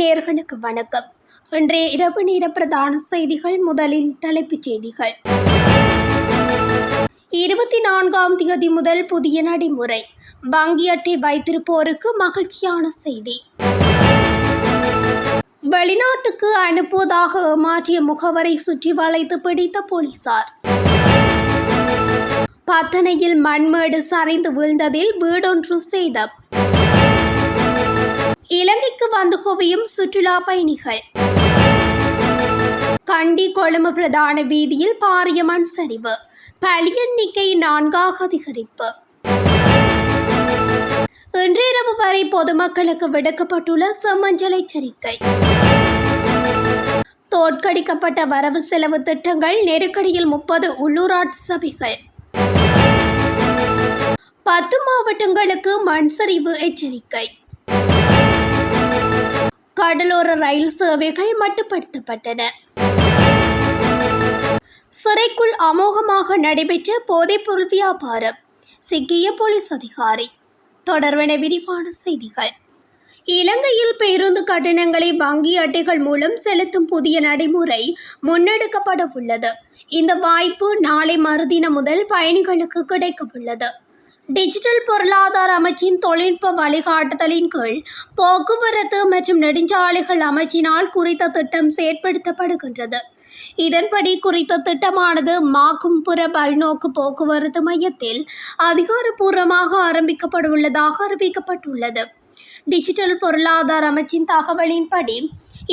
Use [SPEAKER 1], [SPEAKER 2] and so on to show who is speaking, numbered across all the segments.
[SPEAKER 1] நேர்களுக்கு வணக்கம். இன்றைய இரவு நேர பிரதான செய்திகள் முதலில் தலைப்புச் செய்திகள். இருபத்தி நான்காம் தேதி முதல் புதிய நடைமுறை. வங்கி அட்டை வைத்திருப்போருக்கு மகிழ்ச்சியான செய்தி. வெளிநாட்டுக்கு அனுப்புவதாக ஏமாற்றிய முகவரை சுற்றி வளைத்து பிடித்த போலீசார். பத்தனையில் மண்மேடு சரிந்து வீழ்ந்ததில் வீடொன்று சேதம். இலங்கைக்கு வந்து குவியும் சுற்றுலா பயணிகள். கண்டி கொழும்பு பிரதான வீதியில் பாரிய மண் சரிவு. பலி எண்ணிக்கை நான்காக அதிகரிப்பு. இன்றிரவு வரை பொதுமக்களுக்கு விடுக்கப்பட்டுள்ள செம்மஞ்சல் எச்சரிக்கை தோற்கடிக்கப்பட்ட வரவு செலவு திட்டங்கள் நெருக்கடியில் முப்பது உள்ளூராட்சி சபைகள். பத்து மாவட்டங்களுக்கு மண் சரிவு எச்சரிக்கை. கடலோர ரயில் சேவைகள் மட்டுப்படுத்தப்பட்டன. சிறைக்குள் அமோகமாக நடைபெற்ற போதைப்பொருள் வியாபாரம் சிக்கிய போலீஸ் அதிகாரி. தொடர்பென விரிவான செய்திகள். இலங்கையில் பேருந்து கட்டணங்களை வங்கி அட்டைகள் மூலம் செலுத்தும் புதிய நடைமுறை முன்னெடுக்கப்பட உள்ளது இந்த வாய்ப்பு நாளை மறுதினம் முதல் பயணிகளுக்கு கிடைக்க உள்ளது டிஜிட்டல் பொருளாதார அமைச்சின் தொழில்நுட்ப வழிகாட்டுதலின் கீழ் போக்குவரத்து மற்றும் நெடுஞ்சாலைகள் அமைச்சினால் குறித்த திட்டம் செயற்படுத்தப்படுகின்றது. இதன்படி குறித்த திட்டமானது மாக்கும்புற பல்நோக்கு போக்குவரத்து மையத்தில் அதிகாரப்பூர்வமாக ஆரம்பிக்கப்படவுள்ளதாக அறிவிக்கப்பட்டுள்ளது. டிஜிட்டல் பொருளாதார அமைச்சின் தகவலின்படி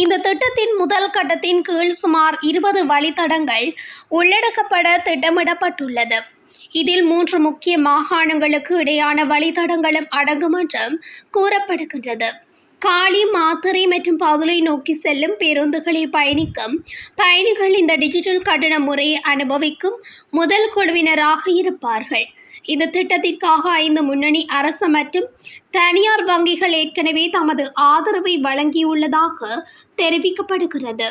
[SPEAKER 1] இந்த திட்டத்தின் முதல் கட்டத்தின் கீழ் சுமார் இருபது வழித்தடங்கள் உள்ளடக்கப்பட திட்டமிடப்பட்டுள்ளது. இதில் மூன்று முக்கிய மாகாணங்களுக்கு இடையான வழித்தடங்களும் அடங்கும் என்றும் கூறப்படுகின்றது. காலி மாத்தறை மற்றும் பகுலை நோக்கி செல்லும் பேருந்துகளில் பயணிக்கும் பயணிகள் இந்த டிஜிட்டல் கட்டண முறையை அனுபவிக்கும் முதல் குழுவினராக இருப்பார்கள். இந்த திட்டத்திற்காக ஐந்து முன்னணி அரசு மற்றும் தனியார் வங்கிகள் ஏற்கனவே தமது ஆதரவை வழங்கியுள்ளதாக தெரிவிக்கப்படுகிறது.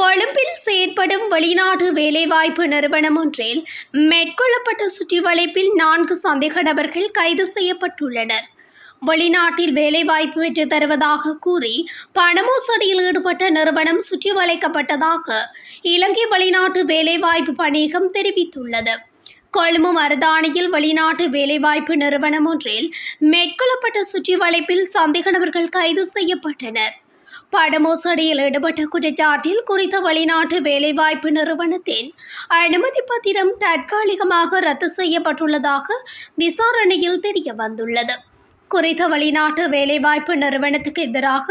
[SPEAKER 1] கொழும்பில் செயற்படும் வெளிநாட்டு வேலைவாய்ப்பு நிறுவனம் ஒன்றில் மேற்கொள்ளப்பட்ட சுற்றி வளைப்பில் நான்கு சந்தேக நபர்கள் கைது செய்யப்பட்டுள்ளனர். வெளிநாட்டில் வேலைவாய்ப்பு பெற்று தருவதாக கூறி பணமோசடியில் ஈடுபட்ட நிறுவனம் சுற்றி வளைக்கப்பட்டதாக இலங்கை வெளிநாட்டு வேலைவாய்ப்பு பணியகம் தெரிவித்துள்ளது. கொழும்பு மருதாணியில் வெளிநாட்டு வேலைவாய்ப்பு நிறுவனம் ஒன்றில் மேற்கொள்ளப்பட்ட சுற்றி வளைப்பில் சந்தேக நபர்கள் கைது செய்யப்பட்டனர். படமோசடியில் ஈடுபட்ட குற்றச்சாட்டில் குறித்த வெளிநாட்டு வேலைவாய்ப்பு நிறுவனத்தின் அனுமதி பத்திரம் தற்காலிகமாக ரத்து செய்யப்பட்டுள்ளதாக விசாரணையில் தெரிய வந்துள்ளது குறித்த வெளிநாட்டு வேலைவாய்ப்பு நிறுவனத்துக்கு எதிராக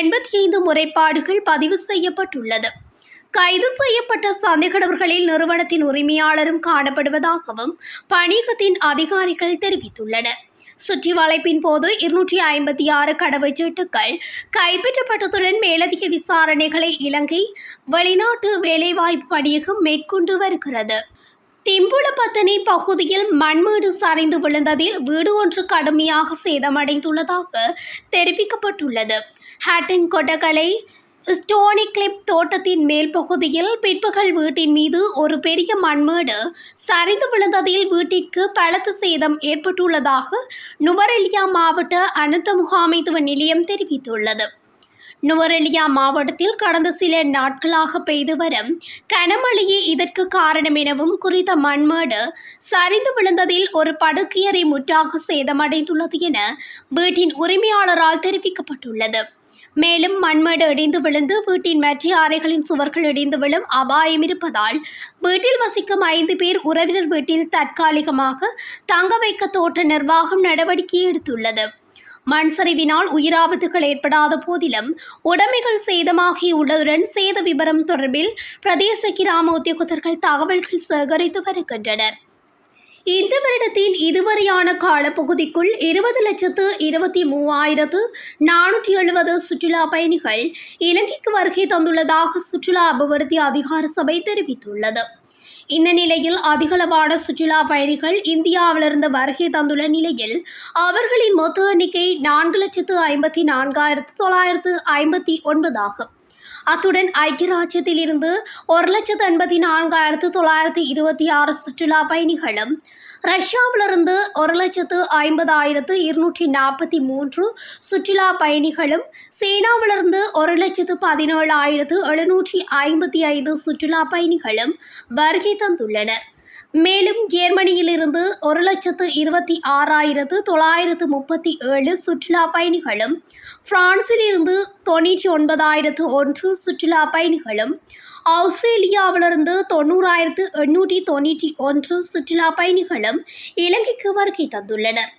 [SPEAKER 1] எண்பத்தி ஐந்து முறைப்பாடுகள் பதிவு செய்யப்பட்டுள்ளது. கைது செய்யப்பட்ட சந்தேகநபர்களில் நிறுவனத்தின் உரிமையாளரும் காணப்படுவதாகவும் பணியகத்தின் அதிகாரிகள் தெரிவித்துள்ளனர். சுற்றி வளைப்பின் போது இருநூற்றி ஐம்பத்தி ஆறு கடவுச்சீட்டுகள் கைப்பற்றப்பட்டதுடன் மேலதிக விசாரணைகளை இலங்கை வெளிநாட்டு வேலைவாய்ப்பு பணியகம் மேற்கொண்டு வருகிறது. திம்புளப்பத்தனை பகுதியில் மண்மேடு சரிந்து விழுந்ததில் வீடு ஒன்று கடுமையாக சேதமடைந்துள்ளதாக தெரிவிக்கப்பட்டுள்ளது. ஹேட்டன் கொட்டகலை ஸ்டோனி கிளிப் தோட்டத்தின் மேல் பகுதியில் பிற்பகல் வீட்டின் மீது ஒரு பெரிய மண்மேடு சரிந்து விழுந்ததில் வீட்டிற்கு பலத்த சேதம் ஏற்பட்டுள்ளதாக நுவரெலியா மாவட்ட அனர்த்த முகாமைத்துவ நிலையம் தெரிவித்துள்ளது. நுவரெலியா மாவட்டத்தில் கடந்த சில நாட்களாக பெய்து வரும் கனமழையே இதற்கு காரணம் எனவும் குறித்த மண்மேடு சரிந்து விழுந்ததில் ஒரு படுக்கையறை முற்றாக சேதமடைந்துள்ளது என வீட்டின் உரிமையாளரால் தெரிவிக்கப்பட்டுள்ளது. மேலும் மண்மேடு இடிந்து விழுந்து வீட்டின் மற்ற அறைகளின் சுவர்கள் இடிந்து விழும் அபாயம் இருப்பதால் வீட்டில் வசிக்கும் ஐந்து பேர் உறவினர் வீட்டில் தற்காலிகமாக தங்க வைக்க தோட்ட நிர்வாகம் நடவடிக்கை எடுத்துள்ளது. மண் சரிவினால் உயிராபத்துகள் ஏற்படாத போதிலும் உடைமைகள் சேதமாகி உள்ளதுடன் சேத விபரம் தொடர்பில் பிரதேச கிராம உத்தியோகத்தர்கள் தகவல்கள் சேகரித்து வருகின்றனர். இந்த வருடத்தின் இதுவரையான காலப்பகுதிக்குள் இருபது லட்சத்து இருபத்தி மூவாயிரத்து நானூற்றி எழுபது சுற்றுலா பயணிகள் இலங்கைக்கு வருகை தந்துள்ளதாக சுற்றுலா அபிவிருத்தி அதிகார சபை தெரிவித்துள்ளது. இந்த நிலையில் அதிகளவான சுற்றுலா பயணிகள் இந்தியாவிலிருந்து வருகை தந்துள்ள நிலையில் அவர்களின் மொத்த எண்ணிக்கை நான்கு லட்சத்து ஐம்பத்தி நான்காயிரத்து தொள்ளாயிரத்து ஐம்பத்தி ஒன்பதாகும் அத்துடன் ஐக்கிய ராஜ்யத்திலிருந்து ஒரு லட்சத்து எண்பத்தி நான்காயிரத்து தொள்ளாயிரத்து இருபத்தி ஆறு சுற்றுலா பயணிகளும் ரஷ்யாவிலிருந்து ஒரு லட்சத்து ஐம்பதாயிரத்து இருநூற்றி நாற்பத்தி மூன்று சுற்றுலா பயணிகளும் சீனாவிலிருந்து ஒரு லட்சத்து பதினேழாயிரத்து எழுநூற்றி ஐம்பத்தி ஐந்து சுற்றுலா பயணிகளும் வருகை தந்துள்ளனர். மேலும் ஜெர்மனியிலிருந்து ஒரு லட்சத்து இருபத்தி ஆறாயிரத்து தொள்ளாயிரத்து முப்பத்தி ஏழு சுற்றுலா பயணிகளும் பிரான்சிலிருந்து தொண்ணூற்றி ஒன்பதாயிரத்து ஒன்று சுற்றுலா பயணிகளும் ஆஸ்திரேலியாவிலிருந்து தொண்ணூறாயிரத்து எண்ணூற்றி தொண்ணூற்றி ஒன்று சுற்றுலா பயணிகளும் இலங்கைக்கு வருகை தந்துள்ளனர்.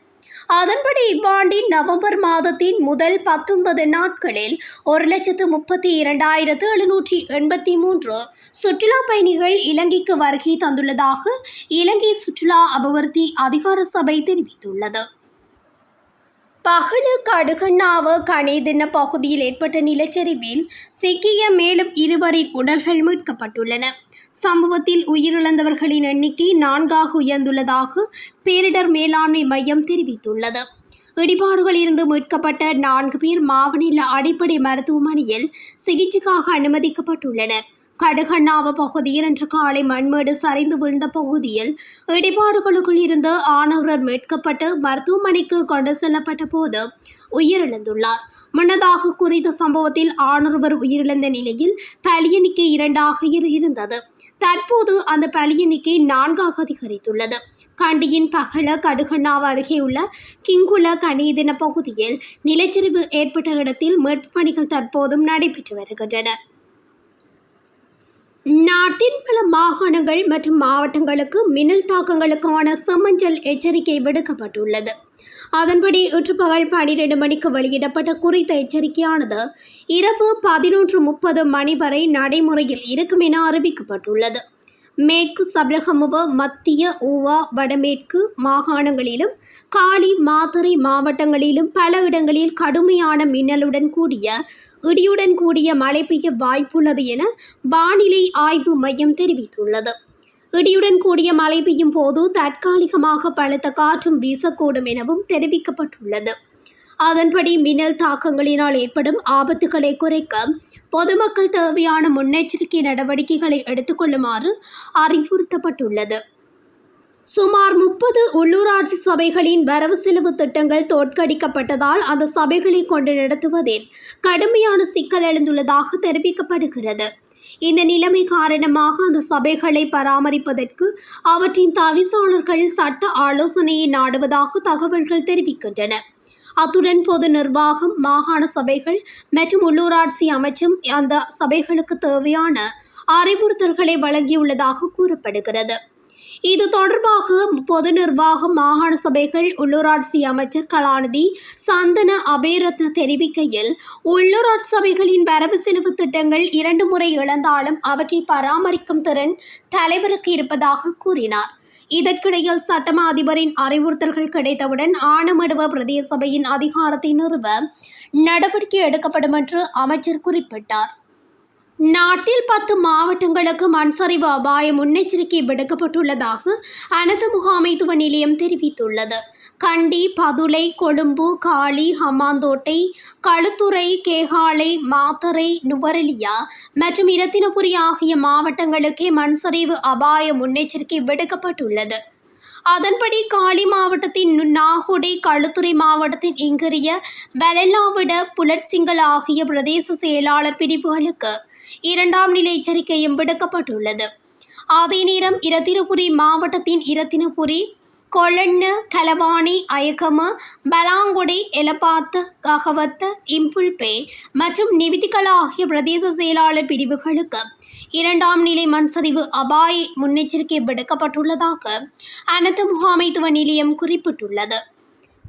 [SPEAKER 1] அதன்படி இவ்வாண்டின் நவம்பர் மாதத்தின் முதல் பத்தொன்பது நாட்களில் ஒரு லட்சத்து முப்பத்தி இரண்டாயிரத்து எழுநூற்றி எண்பத்தி மூன்று சுற்றுலா பயணிகள் இலங்கைக்கு வருகை தந்துள்ளதாக இலங்கை சுற்றுலா அபிவிருத்தி அதிகார சபை தெரிவித்துள்ளது. பகலு கடுகண்ணாவு கணிதின பகுதியில் ஏற்பட்ட நிலச்சரிவில் சிக்கிய மேலும் இருவரின் உடல்கள் மீட்கப்பட்டுள்ளன. சம்பவத்தில் உயிரிழந்தவர்களின் எண்ணிக்கை நான்காக உயர்ந்துள்ளதாக பேரிடர் மேலாண்மை மையம் தெரிவித்துள்ளது. இடிபாடுகளில் இருந்து மீட்கப்பட்ட நான்கு பேர் மாவனில அடிப்படை மருத்துவமனையில் சிகிச்சைக்காக அனுமதிக்கப்பட்டுள்ளனர். கடுகண்ணாவ பகுதியில் இன்று காலை மண்மேடு சரிந்து விழுந்த பகுதியில் இடிபாடுகளுக்குள் இருந்து ஆணவர் மீட்கப்பட்டு மருத்துவமனைக்கு கொண்டு செல்லப்பட்ட போது உயிரிழந்துள்ளார். முன்னதாக குறித்த சம்பவத்தில் ஆணொருவர் உயிரிழந்த நிலையில் பலியெண்ணிக்கை இரண்டாக இருந்தது. தற்போது அந்த பலியெண்ணிக்கை நான்காக அதிகரித்துள்ளது. கண்டியின் பகல கடுகண்ணாவ அருகே உள்ள கிங்குல கனிதின பகுதியில் நிலச்சரிவு ஏற்பட்ட இடத்தில் மீட்பு பணிகள் தற்போதும் நடைபெற்று வருகின்றன. நாட்டின் பல மாகாணங்கள் மற்றும் மாவட்டங்களுக்கு மின்னல் தாக்கங்களுக்கான சமஞ்சல் எச்சரிக்கை விடுக்கப்பட்டுள்ளது. அதன்படி இன்று பகல் பனிரெண்டு மணிக்கு வெளியிடப்பட்ட குறித்த எச்சரிக்கையானது இரவு பதினொன்று முப்பது மணி வரை நடைமுறையில் இருக்கும் என அறிவிக்கப்பட்டுள்ளது. மேற்கு சபரகமுவ மத்திய ஊவா வடமேற்கு மாகாணங்களிலும் காலி மாத்தறை மாவட்டங்களிலும் பல இடங்களில் கடுமையான மின்னலுடன் கூடிய இடியுடன் கூடிய மழை பெய்ய வாய்ப்புள்ளது என வானிலை ஆய்வு மையம் தெரிவித்துள்ளது. இடியுடன் கூடிய மழை பெய்யும் போது தற்காலிகமாக பலத்த காற்றும் வீசக்கூடும் எனவும் தெரிவிக்கப்பட்டுள்ளது. அதன்படி மின்னல் தாக்கங்களினால் ஏற்படும் ஆபத்துகளை குறைக்க பொதுமக்கள் தேவையான முன்னெச்சரிக்கை நடவடிக்கைகளை எடுத்துக்கொள்ளுமாறு அறிவுறுத்தப்பட்டுள்ளது. சுமார் முப்பது உள்ளூராட்சி சபைகளின் வரவு செலவு திட்டங்கள் தோற்கடிக்கப்பட்டதால் அந்த சபைகளை கொண்டு நடத்துவதில் கடுமையான சிக்கல் எழுந்துள்ளதாக தெரிவிக்கப்படுகிறது. இந்த நிலைமை காரணமாக அந்த சபைகளை பராமரிப்பதற்கு அவற்றின் தவிசாளர்கள் சட்ட ஆலோசனையை நாடுவதாக தகவல்கள் தெரிவிக்கின்றன. அத்துடன் பொது நிர்வாகம் மாகாண சபைகள் மற்றும் உள்ளூராட்சி அமைச்சும் அந்த சபைகளுக்கு தேவையான அறிவுறுத்தல்களை வழங்கியுள்ளதாக கூறப்படுகிறது. இது தொடர்பாக பொது நிர்வாகம் மாகாண சபைகள் உள்ளூராட்சி அமைச்சர் கலாநிதி சந்தன அபேரத்ன தெரிவிக்கையில் உள்ளூராட்சி சபைகளின் வரவு செலவு திட்டங்கள் இரண்டு முறை இழந்தாலும் அவற்றை பராமரிக்கும் திறன் தலைவருக்கு இருப்பதாக கூறினார். இதற்கிடையில் சட்டமா அதிபரின் அறிவுறுத்தல்கள் கிடைத்தவுடன் ஆனமடுவ பிரதேச சபையின் அதிகாரத்தை நிறுவ நடவடிக்கை எடுக்கப்படும் என்று அமைச்சர் குறிப்பிட்டார். நாட்டில் பத்து மாவட்டங்களுக்கு மண்சரிவு அபாய முன்னெச்சரிக்கை விடுக்கப்பட்டுள்ளதாக அனந்த முகாமைத்துவ நிலையம் தெரிவித்துள்ளது. கண்டி பதுளை கொழும்பு காளி ஹம்மாந்தோட்டை களுத்துறை கேகாலை மாத்தறை நுவரெலியா மற்றும் இரத்தினபுரி ஆகிய மாவட்டங்களுக்கே மண்சரிவு அபாய முன்னெச்சரிக்கை விடுக்கப்பட்டுள்ளது. அதன்படி காளி மாவட்டத்தின் நாகுடை களுத்துறை மாவட்டத்தின் இங்கிரிய வெலல்லாவிட புலட்சிங்கல் ஆகிய பிரதேச செயலாளர் பிரிவுகளுக்கு இரண்டாம் நிலை எச்சரிக்கையும் விடுக்கப்பட்டுள்ளது. அதே நேரம் இரத்தினபுரி மாவட்டத்தின் இரத்தினபுரி கொளன்னு கலவாணி அயக்கம பலாங்குடி எலப்பாத்து ககவத்து இம்புல்பே மற்றும் நிவிதிகல ஆகிய பிரதேச செயலாளர் பிரிவுகளுக்கு இரண்டாம் நிலை மண் சரிவு அபாய முன்னெச்சரிக்கை விடுக்கப்பட்டுள்ளதாக அனந்த முகாமைத்துவ நிலையம் குறிப்பிட்டுள்ளது.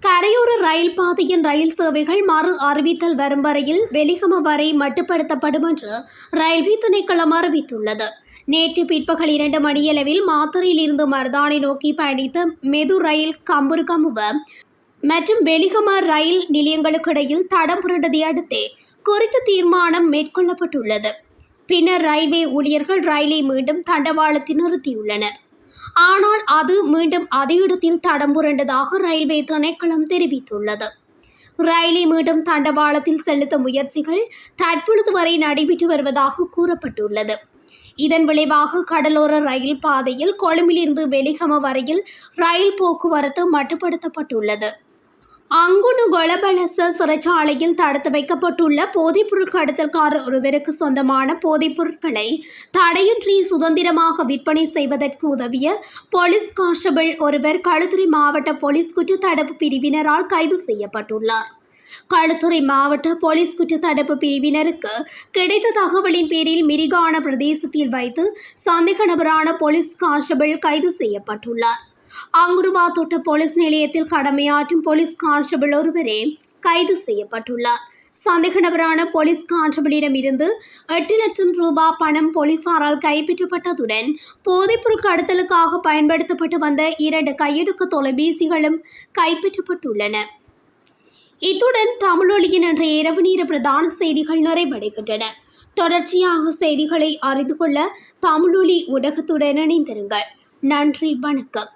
[SPEAKER 1] கரையோர ரயில் பாதையின் ரயில் சேவைகள் மறு அறிவித்தல் வரும் வரையில் வெலிகம வரை மட்டுப்படுத்தப்படும் என்று ரயில்வே திணைக்களம் அறிவித்துள்ளது. நேற்று பிற்பகல் இரண்டு மணியளவில் மாத்தறையிலிருந்து மருதானை நோக்கி பயணித்த மெது ரயில் கம்புருகமுவ மற்றும் வெலிகம ரயில் நிலையங்களுக்கு இடையில் தடம் புரண்டதை அடுத்தே குறித்த தீர்மானம் மேற்கொள்ளப்பட்டுள்ளது. பின்னர் ரயில்வே ஊழியர்கள் ரயிலை மீண்டும் தண்டவாளத்தில் நிறுத்தியுள்ளனர். ஆனால் அது மீண்டும் அதே இடத்தில் தடம் புரண்டதாக ரயில்வே திணைக்களம் தெரிவித்துள்ளது. ரயிலை மீண்டும் தண்டவாளத்தில் செலுத்த முயற்சிகள் தற்பொழுது வரை நடைபெற்று வருவதாக கூறப்பட்டுள்ளது. இதன் விளைவாக கடலோர ரயில் பாதையில் கொழும்பிலிருந்து வெலிகம வரையில் ரயில் போக்குவரத்து மட்டுப்படுத்தப்பட்டுள்ளது. அங்குணு கொலபலச சிறைச்சாலையில் தடுத்து வைக்கப்பட்டுள்ள போதைப்பொருள் கடத்தல்காரர் ஒருவருக்கு சொந்தமான போதைப் பொருட்களை தடையின்றி சுதந்திரமாக விற்பனை செய்வதற்கு உதவிய போலீஸ் கான்ஸ்டபிள் ஒருவர் களுத்துறை மாவட்ட போலீஸ் குற்றத்தடுப்பு பிரிவினரால் கைது செய்யப்பட்டுள்ளார். களுத்துறை மாவட்ட போலீஸ் குற்றத்தடுப்பு பிரிவினருக்கு கிடைத்த தகவலின் பேரில் மிரிகான பிரதேசத்தில் வைத்து சந்தேக நபரான போலீஸ் கான்ஸ்டபிள் கைது செய்யப்பட்டுள்ளார். அங்குருவா தோட்ட போலீஸ் நிலையத்தில் கடமையாற்றும் போலீஸ் கான்ஸ்டபிள் ஒருவரே கைது செய்யப்பட்டுள்ளார். சந்தேக நபரான போலீஸ் கான்ஸ்டபிளிடமிருந்து எட்டு லட்சம் ரூபாய் பணம் போலீசாரால் கைப்பற்றப்பட்டதுடன் போதைப்பொருள் கடத்தலுக்காக பயன்படுத்தப்பட்டு வந்த இரண்டு கையெடுக்க தொலைபேசிகளும் கைப்பற்றப்பட்டுள்ளன. இத்துடன் தமிழொலியின் இன்றைய இரவு நேர பிரதான செய்திகள் நிறைவடைகின்றன. தொடர்ச்சியாக செய்திகளை அறிந்து கொள்ள தமிழொலி ஊடகத்துடன் இணைந்திருங்கள். நன்றி வணக்கம்.